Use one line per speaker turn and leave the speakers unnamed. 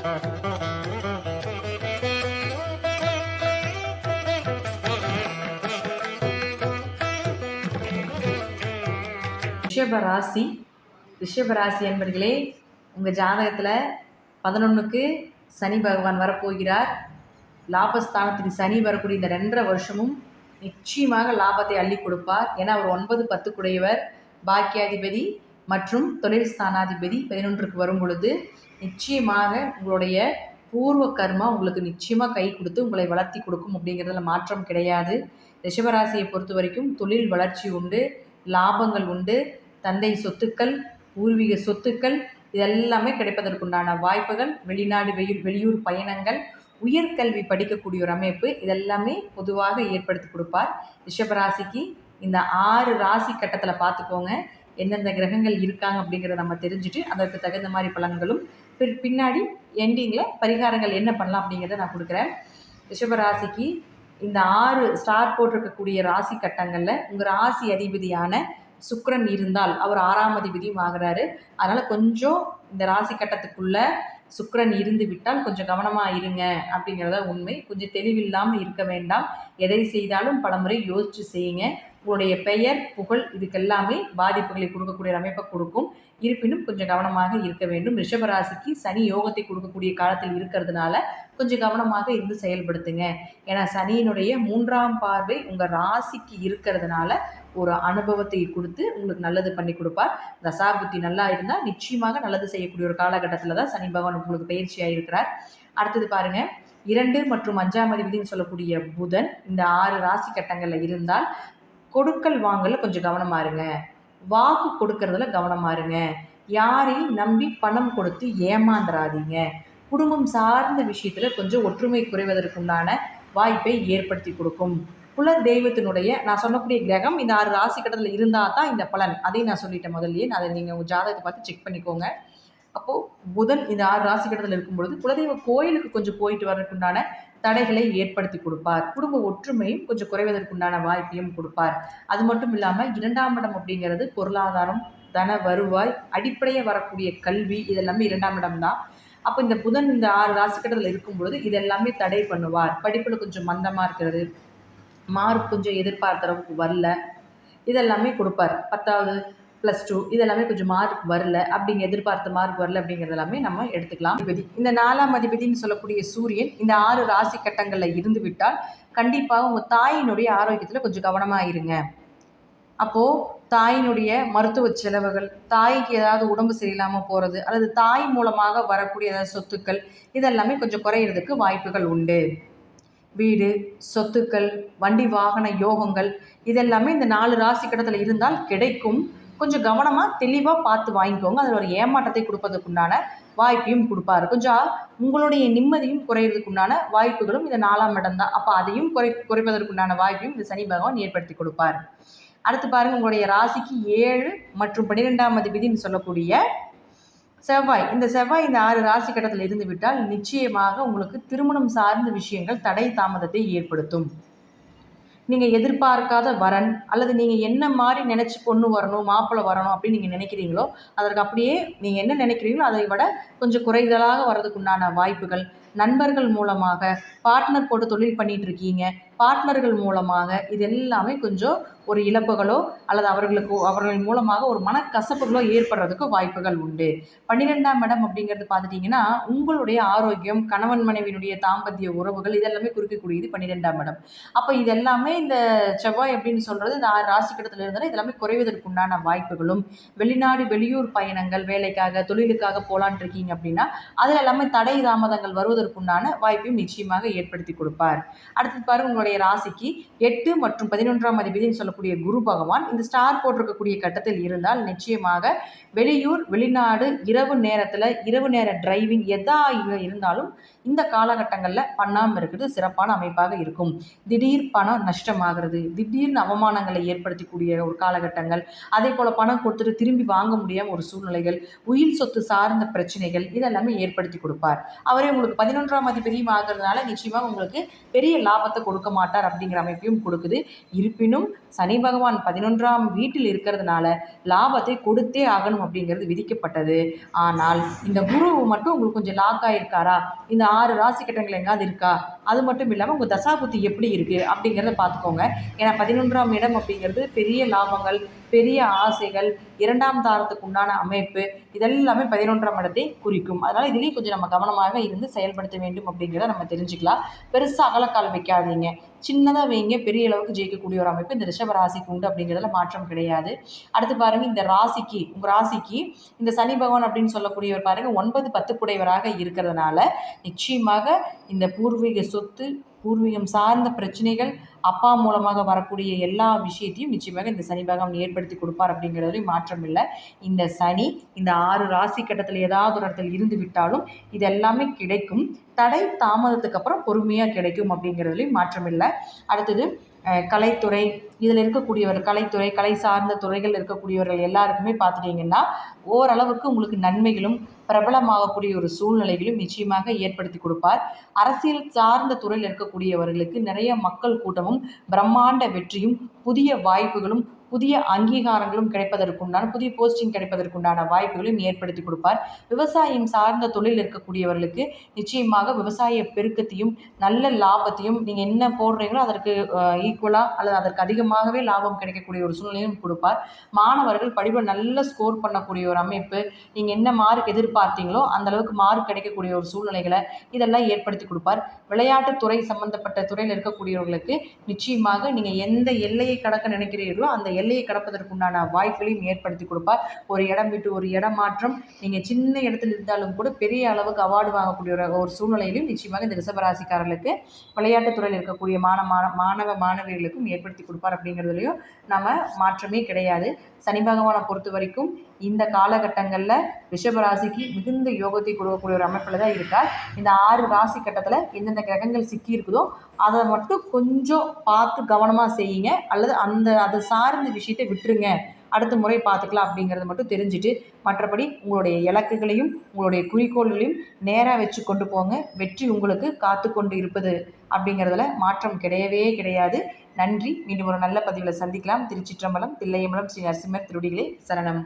ரிஷபராசி ரிஷபராசி என்பர்களே உங்கள் ஜாதகத்தில் பதினொன்றுக்கு சனி பகவான் வரப்போகிறார். லாபஸ்தானத்துக்கு சனி வரக்கூடிய இந்த ரெண்டரை வருஷமும் நிச்சயமாக லாபத்தை அள்ளி கொடுப்பார். ஏன்னா அவர் ஒன்பது பத்துக்குடையவர். பாக்கியாதிபதி மற்றும் தொழில் ஸ்தானாதிபதி பதினொன்றுக்கு வரும் பொழுது நிச்சயமாக உங்களுடைய பூர்வ கர்மா உங்களுக்கு நிச்சயமாக கை கொடுத்து உங்களை வளர்த்தி கொடுக்கும் அப்படிங்கிறதுல மாற்றம் கிடையாது. ரிஷபராசியை பொறுத்த வரைக்கும் தொழில் வளர்ச்சி உண்டு லாபங்கள் உண்டு தந்தை சொத்துக்கள் பூர்வீக சொத்துக்கள் இதெல்லாமே கிடைப்பதற்குண்டான வாய்ப்புகள் வெளிநாடு வெயில் வெளியூர் பயணங்கள் உயர்கல்வி படிக்கக்கூடிய ஒரு அமைப்பு இதெல்லாமே பொதுவாக ஏற்படுத்தி கொடுப்பார். ரிஷபராசிக்கு இந்த ஆறு ராசி கட்டத்தில் பார்த்துக்கோங்க. எந்தெந்த கிரகங்கள் இருக்காங்க அப்படிங்கிறத நம்ம தெரிஞ்சுட்டு அதற்கு தகுந்த மாதிரி பலன்களும் பிற் பின்னாடி எண்டிங்கில் பரிகாரங்கள் என்ன பண்ணலாம் அப்படிங்கிறத நான் கொடுக்குறேன். ரிஷபராசிக்கு இந்த ஆறு ஸ்டார் போட்டிருக்கக்கூடிய ராசி கட்டங்களில் உங்கள் ராசி அதிபதியான சுக்கரன் இருந்தால் அவர் ஆறாம் அதிபதியும் ஆகிறாரு. அதனால் கொஞ்சம் இந்த ராசி கட்டத்துக்குள்ள சுக்கரன் இருந்து விட்டால் கொஞ்சம் கவனமாக இருங்க அப்படிங்கிறத உண்மை. கொஞ்சம் தெளிவில்லாமல் இருக்க வேண்டாம். எதை செய்தாலும் பலமுறை யோசித்து செய்யுங்க. உங்களுடைய பெயர் புகழ் இதுக்கெல்லாமே பாதிப்புகளை கொடுக்கக்கூடிய அமைப்பை கொடுக்கும். இருப்பினும் கொஞ்சம் கவனமாக இருக்க வேண்டும். ரிஷபராசிக்கு சனி யோகத்தை கொடுக்கக்கூடிய காலத்தில் இருக்கிறதுனால கொஞ்சம் கவனமாக இருந்து செயல்படுத்துங்க. ஏன்னா சனியினுடைய மூன்றாம் பார்வை உங்கள் ராசிக்கு இருக்கிறதுனால ஒரு அனுபவத்தை கொடுத்து உங்களுக்கு நல்லது பண்ணி கொடுப்பார். தசாபுத்தி நல்லா இருந்தால் நிச்சயமாக நல்லது செய்யக்கூடிய ஒரு காலகட்டத்தில் தான் சனி பகவான் உங்களுக்கு பயிற்சியாக இருக்கிறார். அடுத்தது பாருங்க. இரண்டு மற்றும் அஞ்சாம் அதிபதினு சொல்லக்கூடிய புதன் இந்த ஆறு ராசி கட்டங்களில் இருந்தால் கொடுக்கல் வாங்கல கொஞ்சம் கவனமாக இருங்க. வாக்கு கொடுக்கறதுல கவனமாக இருங்க. யாரையும் நம்பி பணம் கொடுத்து ஏமாந்துடாதீங்க குடும்பம் சார்ந்த விஷயத்தில் கொஞ்சம் ஒற்றுமை குறைவதற்குண்டான வாய்ப்பை ஏற்படுத்தி கொடுக்கும். குல தெய்வத்தினுடைய நான் சொல்லக்கூடிய கிரகம் இந்த ஆறு ராசி கட்டத்தில் இருந்தால் தான் இந்த பலன். அதையும் நான் சொல்லிட்டேன் முதல்லயே. நான் அதை நீங்கள் உங்கள் ஜாதகத்தை பார்த்து செக் பண்ணிக்கோங்க. அப்போது புதன் இந்த ஆறு ராசி கட்டத்தில் இருக்கும் பொழுது குலதெய்வ கோயிலுக்கு கொஞ்சம் போயிட்டு வர்றதுக்குண்டான தடைகளை ஏற்படுத்தி கொடுப்பார். குடும்ப ஒற்றுமையும் கொஞ்சம் குறைவதற்குண்டான வாய்ப்பையும் கொடுப்பார். அது மட்டும் இல்லாமல் இரண்டாம் இடம் அப்படிங்கிறது பொருளாதாரம் தன வருவாய் அடிப்படையாக வரக்கூடிய கல்வி இதெல்லாமே இரண்டாம் இடம் தான். அப்போ இந்த புதன் இந்த ஆறு ராசிக்கட்டத்தில் இருக்கும் பொழுது இதெல்லாமே தடை பண்ணுவார். படிப்பில் கொஞ்சம் மந்தமாக இருக்கிறது. மார்க் கொஞ்சம் எதிர்பார்த்த அளவுக்கு வரல. இதெல்லாமே கொடுப்பார். பத்தாவது ப்ளஸ் டூ இதெல்லாமே கொஞ்சம் மார்க் வரல அப்படிங்க எதிர்பார்த்த மார்க் வரல அப்படிங்கிறது எல்லாமே நம்ம எடுத்துக்கலாம். அதிபதி இந்த நாலாம் அதிபதினு சொல்லக்கூடிய சூரியன் இந்த ஆறு ராசி கட்டங்களில் இருந்து விட்டால் கண்டிப்பாக உங்கள் தாயினுடைய ஆரோக்கியத்தில் கொஞ்சம் கவனமாக இருங்க. அப்போது தாயினுடைய மருத்துவ செலவுகள் தாய்க்கு ஏதாவது உடம்பு சரியில்லாமல் போகிறது அல்லது தாய் மூலமாக வரக்கூடிய ஏதாவது சொத்துக்கள் இதெல்லாமே கொஞ்சம் குறையிறதுக்கு வாய்ப்புகள் உண்டு. வீடு சொத்துக்கள் வண்டி வாகன யோகங்கள் இதெல்லாமே இந்த நாலு ராசி கடத்தில் இருந்தால் கிடைக்கும். கொஞ்சம் கவனமாக தெளிவாக பார்த்து வாங்கிக்கோங்க. அதில் ஒரு ஏமாற்றத்தை கொடுப்பதற்குண்டான வாய்ப்பையும் கொடுப்பாரு. கொஞ்சம் உங்களுடைய நிம்மதியும் குறையிறதுக்குண்டான வாய்ப்புகளும் இந்த நாலாம் இடம் தான். அப்போ அதையும் குறை குறைப்பதற்குண்டான வாய்ப்பையும் இந்த சனி பகவான் ஏற்படுத்தி கொடுப்பார். அடுத்து பாருங்கள் உங்களுடைய ராசிக்கு ஏழு மற்றும் பன்னிரெண்டாம் அதிபதினு சொல்லக்கூடிய செவ்வாய். இந்த செவ்வாய் இந்த ஆறு ராசி கட்டத்தில் இருந்து விட்டால் நிச்சயமாக உங்களுக்கு திருமணம் சார்ந்த விஷயங்கள் தடை தாமதத்தை ஏற்படுத்தும். நீங்கள் எதிர்பார்க்காத வரன் அல்லது நீங்கள் என்ன மாதிரி நினச்சி பொண்ணு வரணும் மாப்பிள்ளை வரணும் அப்படின்னு நீங்கள் நினைக்கிறீங்களோ அதற்கு அப்படியே நீங்கள் என்ன நினைக்கிறீங்களோ அதை விட கொஞ்சம் குறைதலாக வர்றதுக்குண்டான வாய்ப்புகள். நண்பர்கள் மூலமாக பார்ட்னர் போட்டு தொழில் பண்ணிகிட்ருக்கீங்க பார்ட்னர்கள் மூலமாக இது எல்லாமே கொஞ்சம் ஒரு இழப்புகளோ அல்லது அவர்களுக்கு அவர்கள் மூலமாக ஒரு மனக்கசப்புகளோ ஏற்படுறதுக்கு வாய்ப்புகள் உண்டு. பன்னிரெண்டாம் இடம் அப்படிங்கிறது பார்த்துட்டிங்கன்னா உங்களுடைய ஆரோக்கியம் கணவன் மனைவியினுடைய தாம்பத்திய உறவுகள் இதெல்லாமே குறிக்கக்கூடியது பன்னிரெண்டாம் இடம். அப்போ இதெல்லாமே இந்த செவ்வாய் அப்படின்னு சொல்கிறது இந்த ஆறு ராசி கடத்தில் இருந்தால் இதெல்லாமே குறைவதற்குண்டான வாய்ப்புகளும் வெளிநாடு வெளியூர் பயணங்கள் வேலைக்காக தொழிலுக்காக போகலான் இருக்கீங்க அப்படின்னா அதில் எல்லாமே தடை தாமதங்கள் வருவதற்குண்டான வாய்ப்பையும் நிச்சயமாக ஏற்படுத்தி கொடுப்பார். அடுத்து பாருங்க உங்களுடைய ராசிக்கு எட்டு மற்றும் பதினொன்றாம் அதிபதினு சொல்லக்கூடிய குரு பகவான் இந்த ஸ்டார் போட்டிருக்கக்கூடிய கட்டத்தில் இருந்தால் நிச்சயமாக வெளியூர் வெளிநாடு இரவு நேரத்தில் இரவு நேர டிரைவிங் எதா இருந்தாலும் இந்த காலகட்டங்களில் பண்ணாமல் இருக்கிறது சிறப்பான அமைப்பாக இருக்கும். திடீர் பணம் நஷ்டமாகிறது. திடீர்னு அவமானங்களை ஏற்படுத்தக்கூடிய ஒரு காலகட்டங்கள். அதே போல் பணம் கொடுத்துட்டு திரும்பி வாங்க முடியாமல் ஒரு சூழ்நிலைகள் உயிர் சொத்து சார்ந்த பிரச்சனைகள் இதெல்லாமே ஏற்படுத்தி கொடுப்பார். அவரே உங்களுக்கு பதினொன்றாம் அதிபதியும் ஆகிறதுனால நிச்சயமாக உங்களுக்கு பெரிய லாபத்தை கொடுக்க மாட்டார் அப்படிங்கிற அமைப்பையும் கொடுக்குது. இருப்பினும் சனி பகவான் பதினொன்றாம் வீட்டில் இருக்கிறதுனால லாபத்தை கொடுத்தே ஆகணும் அப்படிங்கிறது விதிக்கப்பட்டது. ஆனால் இந்த குரு மட்டும் உங்களுக்கு கொஞ்சம் லாக் ஆகிருக்காரா இந்த ஆறு ராசி கட்டங்கள் எங்காவது இருக்கா? அது மட்டும் இல்லாமல் உங்கள் தசாபுத்தி எப்படி இருக்குது அப்படிங்கிறத பார்த்துக்கோங்க. ஏன்னா பதினொன்றாம் இடம் அப்படிங்கிறது பெரிய லாபங்கள் பெரிய ஆசைகள் இரண்டாம் தாரத்துக்கு உண்டான அமைப்பு இதெல்லாமே பதினொன்றாம் இடத்தை குறிக்கும். அதனால் இதுலேயும் கொஞ்சம் நம்ம கவனமாக இருந்து செயல்படுத்த வேண்டும் அப்படிங்கிறத நம்ம தெரிஞ்சுக்கலாம். பெருசாக அகலக்கால் வைக்காதீங்க. சின்னதாக வைங்க. பெரிய அளவுக்கு ஜெயிக்கக்கூடிய ஒரு அமைப்பு இந்த ரிஷப ராசிக்கு உண்டு அப்படிங்கிறதுல மாற்றம் கிடையாது. அடுத்து பாருங்கள் இந்த ராசிக்கு உங்கள் ராசிக்கு இந்த சனி பகவான் அப்படின்னு சொல்லக்கூடியவர் பாருங்கள் ஒன்பது பத்து புடையவராக இருக்கிறதுனால நிச்சயமாக இந்த பூர்வீக சொத்து பூர்வீகம் சார்ந்த பிரச்சனைகள் அப்பா மூலமாக வரக்கூடிய எல்லா விஷயத்தையும் நிச்சயமாக இந்த சனி பகவான் ஏற்படுத்தி கொடுப்பார் அப்படிங்கிறதுலையும் மாற்றம் இல்லை. இந்த சனி இந்த ஆறு ராசி கட்டத்தில் ஏதாவது ஒரு இடத்துல இருந்து விட்டாலும் இது எல்லாமே கிடைக்கும். தடை தாமதத்துக்கு அப்புறம் பொறுமையாக கிடைக்கும் அப்படிங்கிறதுலையும் மாற்றம் இல்லை. அடுத்தது கலைத்துறை இதில் இருக்கக்கூடியவர் கலைத்துறை கலை சார்ந்த துறைகள் இருக்கக்கூடியவர்கள் எல்லாருக்குமே பார்த்துட்டிங்கன்னா ஓரளவுக்கு உங்களுக்கு நன்மைகளும் பிரபலமாகக்கூடிய ஒரு சூழ்நிலைகளும் நிச்சயமாக ஏற்படுத்தி கொடுப்பார். அரசியல் சார்ந்த துறையில் இருக்கக்கூடியவர்களுக்கு நிறைய மக்கள் கூட்டமும் பிரம்மாண்ட வெற்றியும் புதிய வாய்ப்புகளும் புதிய அங்கீகாரங்களும் கிடைப்பதற்குண்டான புதிய போஸ்டிங் கிடைப்பதற்குண்டான வாய்ப்புகளையும் ஏற்படுத்தி கொடுப்பார். விவசாயம் சார்ந்த தொழில் இருக்கக்கூடியவர்களுக்கு நிச்சயமாக விவசாய பெருக்கத்தையும் நல்ல லாபத்தையும் நீங்கள் என்ன போடுறீங்களோ அதற்கு ஈக்குவலாக அல்லது அதற்கு அதிகமாகவே லாபம் கிடைக்கக்கூடிய ஒரு சூழ்நிலையும் கொடுப்பார். மாணவர்கள் படிப்பில் நல்ல ஸ்கோர் பண்ணக்கூடிய ஒரு அமைப்பு நீங்கள் என்ன மார்க் எதிர்பார்த்தீங்களோ அந்தளவுக்கு மார்க் கிடைக்கக்கூடிய ஒரு சூழ்நிலைகளை இதெல்லாம் ஏற்படுத்தி கொடுப்பார். விளையாட்டுத்துறை சம்மந்தப்பட்ட துறையில் இருக்கக்கூடியவர்களுக்கு நிச்சயமாக நீங்கள் எந்த எல்லையை கடக்க நினைக்கிறீர்களோ அந்த எல்லையை கடப்பதற்குண்டான வாய்ப்புகளையும் ஏற்படுத்தி கொடுப்பார். ஒரு இடம் விட்டு ஒரு இடம் மாற்றம் நீங்கள் சின்ன இடத்துல இருந்தாலும் கூட பெரிய அளவுக்கு அவார்டு வாங்கக்கூடிய ஒரு ஒரு சூழ்நிலையிலும் நிச்சயமாக இந்த ரிசபராசிக்காரர்களுக்கு விளையாட்டுத்துறையில் இருக்கக்கூடிய மாணவ மாணவ மாணவிகளுக்கும் ஏற்படுத்தி கொடுப்பார் அப்படிங்கிறதுலையும் நம்ம மாற்றமே கிடையாது. சனி பகவானை பொறுத்த வரைக்கும் இந்த காலகட்டங்களில் ரிஷபராசிக்கு மிகுந்த யோகத்தை கொடுக்கக்கூடிய ஒரு அமைப்பில் தான் இருக்கார். இந்த ஆறு ராசி கட்டத்தில் எந்தெந்த கிரகங்கள் சிக்கி இருக்குதோ அதை மட்டும் கொஞ்சம் பார்த்து கவனமாக செய்யுங்க. அல்லது அந்த அதை சார்ந்த விஷயத்தை விட்டுருங்க. அடுத்த முறை பார்த்துக்கலாம் அப்படிங்கிறத மட்டும் தெரிஞ்சுட்டு மற்றபடி உங்களுடைய இலக்குகளையும் உங்களுடைய குறிக்கோள்களையும் நேராக வச்சு கொண்டு போங்க. வெற்றி உங்களுக்கு காத்து கொண்டு இருப்பது அப்படிங்கிறதுல மாற்றம் கிடையவே கிடையாது. நன்றி. மீண்டும் ஒரு நல்ல பதிவில் சந்திக்கலாம். திருச்சிற்றம்பலம் தில்லையம்பலம் ஸ்ரீ நரசிம்மர் திருடிகளே சரணம்.